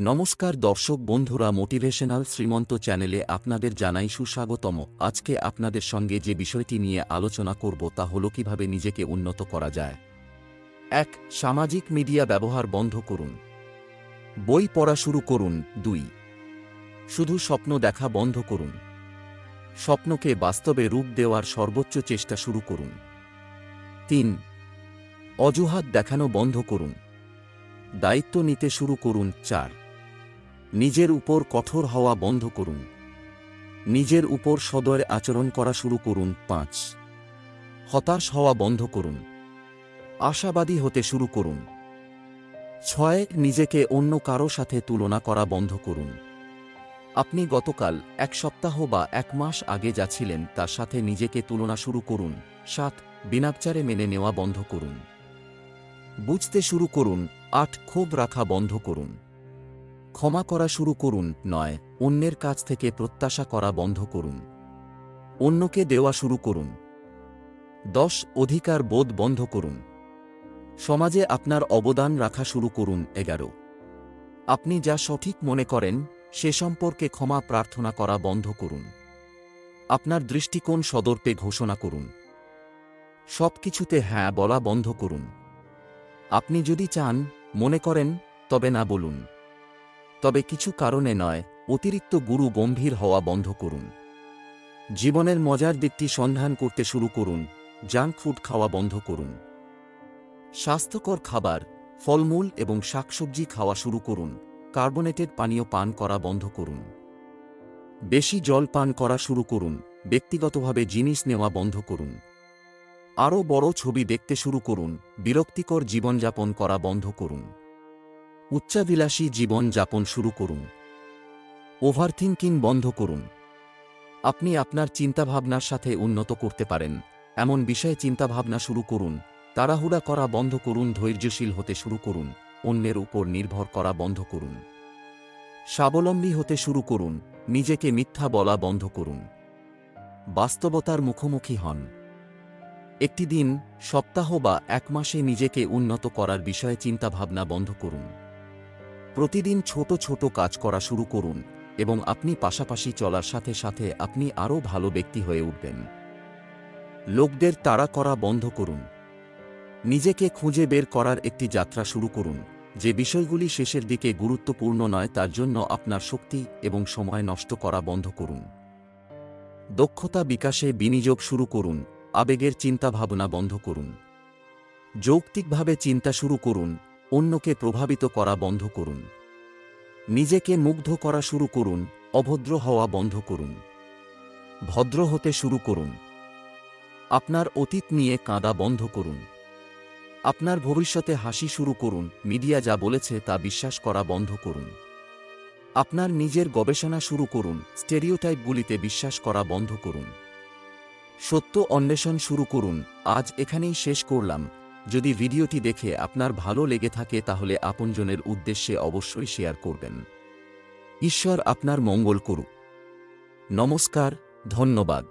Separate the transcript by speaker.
Speaker 1: নমস্কার দর্শক বন্ধুরা মোটিভেশনাল শ্রীমন্ত চ্যানেলে আপনাদের জানাই সুস্বাগতম। আজকে আপনাদের সঙ্গে যে বিষয়টি নিয়ে আলোচনা করব তা হল কীভাবে নিজেকে উন্নত করা যায়। এক, সামাজিক মিডিয়া ব্যবহার বন্ধ করুন। বই পড়া শুরু করুন। দুই, শুধু স্বপ্ন দেখা বন্ধ করুন। স্বপ্নকে বাস্তবে রূপ দেওয়ার সর্বোচ্চ চেষ্টা শুরু করুন। তিন, অজুহাত দেখানো বন্ধ করুন। দায়িত্ব নিতে শুরু করুন। চার নিজের উপর কঠোর হওয়া বন্ধ করুন। নিজের উপর সদয় আচরণ করা শুরু করুন। পাঁচ। হতাশ হওয়া বন্ধ করুন। আশাবাদী হতে শুরু করুন। ছয়, নিজেকে অন্য কারও সাথে তুলনা করা বন্ধ করুন। আপনি গতকাল এক সপ্তাহ বা এক মাস আগে যা ছিলেন তার সাথে নিজেকে তুলনা শুরু করুন। সাত বিনাকচারে মেনে নেওয়া বন্ধ করুন। বুঝতে শুরু করুন। আট, ক্ষোভ রাখা বন্ধ করুন। ক্ষমা করা শুরু করুন, নয়, অন্যের কাছ থেকে প্রত্যাশা করা বন্ধ করুন। অন্যকে দেওয়া শুরু করুন। দশ, অধিকার বোধ বন্ধ করুন। সমাজে আপনার অবদান রাখা শুরু করুন, এগারো। আপনি যা সঠিক মনে করেন, সে সম্পর্কে ক্ষমা প্রার্থনা করা বন্ধ করুন। আপনার দৃষ্টিকোণ সদর্পে ঘোষণা করুন। সবকিছুতে হ্যাঁ বলা বন্ধ করুন। আপনি যদি চান, মনে করেন, তবে না বলুন। তবে কিছু কারণে নয়, অতিরিক্ত গুরু গম্ভীর হওয়া বন্ধ করুন। জীবনের মজার দিকটি সন্ধান করতে শুরু করুন, জাঙ্ক ফুড খাওয়া বন্ধ করুন। স্বাস্থ্যকর খাবার, ফলমূল এবং শাকসবজি খাওয়া শুরু করুন, কার্বনেটেড পানীয় পান করা বন্ধ করুন। বেশি জল পান করা শুরু করুন, ব্যক্তিগতভাবে জিনিস নেওয়া বন্ধ করুন। আরও বড় ছবি দেখতে শুরু করুন, বিরক্তিকর জীবনযাপন করা বন্ধ করুন। উচ্চাবিলাসী জীবন যাপন শুরু করুন। ওভারথিঙ্কিং বন্ধ করুন। আপনি আপনার চিন্তাভাবনার সাথে উন্নত করতে পারেন। এমন বিষয়ে চিন্তাভাবনা শুরু করুন। তাড়াহুড়া করা বন্ধ করুন, ধৈর্যশীল হতে শুরু করুন। অন্যের উপর নির্ভর করা বন্ধ করুন। স্বাবলম্বী হতে শুরু করুন। নিজেকে মিথ্যা বলা বন্ধ করুন। বাস্তবতার মুখোমুখি হন। একটি দিন, সপ্তাহ বা এক মাসে নিজেকে উন্নত করার বিষয়ে চিন্তাভাবনা বন্ধ করুন। প্রতিদিন ছোট ছোট কাজ করা শুরু করুন এবং আপনি পাশাপাশি চলার সাথে সাথে আপনি আরও ভালো ব্যক্তি হয়ে উঠবেন। লোকদের তাড়া করা বন্ধ করুন। নিজেকে খুঁজে বের করার একটি যাত্রা শুরু করুন, যে বিষয়গুলি শেষের দিকে গুরুত্বপূর্ণ নয় তার জন্য আপনার শক্তি এবং সময় নষ্ট করা বন্ধ করুন। দক্ষতা বিকাশে বিনিয়োগ শুরু করুন, আবেগের চিন্তাভাবনা বন্ধ করুন। যৌক্তিকভাবে চিন্তা শুরু করুন অন্যকে প্রভাবিত করা বন্ধ করুন। নিজেকে মুগ্ধ করা শুরু করুন, অভদ্র হওয়া বন্ধ করুন। ভদ্র হতে শুরু করুন। আপনার অতীত নিয়ে কাঁদা বন্ধ করুন। আপনার ভবিষ্যতে হাসি শুরু করুন, মিডিয়া যা বলেছে তা বিশ্বাস করা বন্ধ করুন। আপনার নিজের গবেষণা শুরু করুন, স্টেরিওটাইপগুলিতে বিশ্বাস করা বন্ধ করুন। সত্য অন্বেষণ শুরু করুন, আজ এখানেই শেষ করলাম। যদি ভিডিওটি দেখে আপনার ভালো লেগে থাকে তাহলে আপনজনের উদ্দেশ্যে অবশ্যই শেয়ার করবেন। ঈশ্বর আপনার মঙ্গল করুক। নমস্কার, ধন্যবাদ।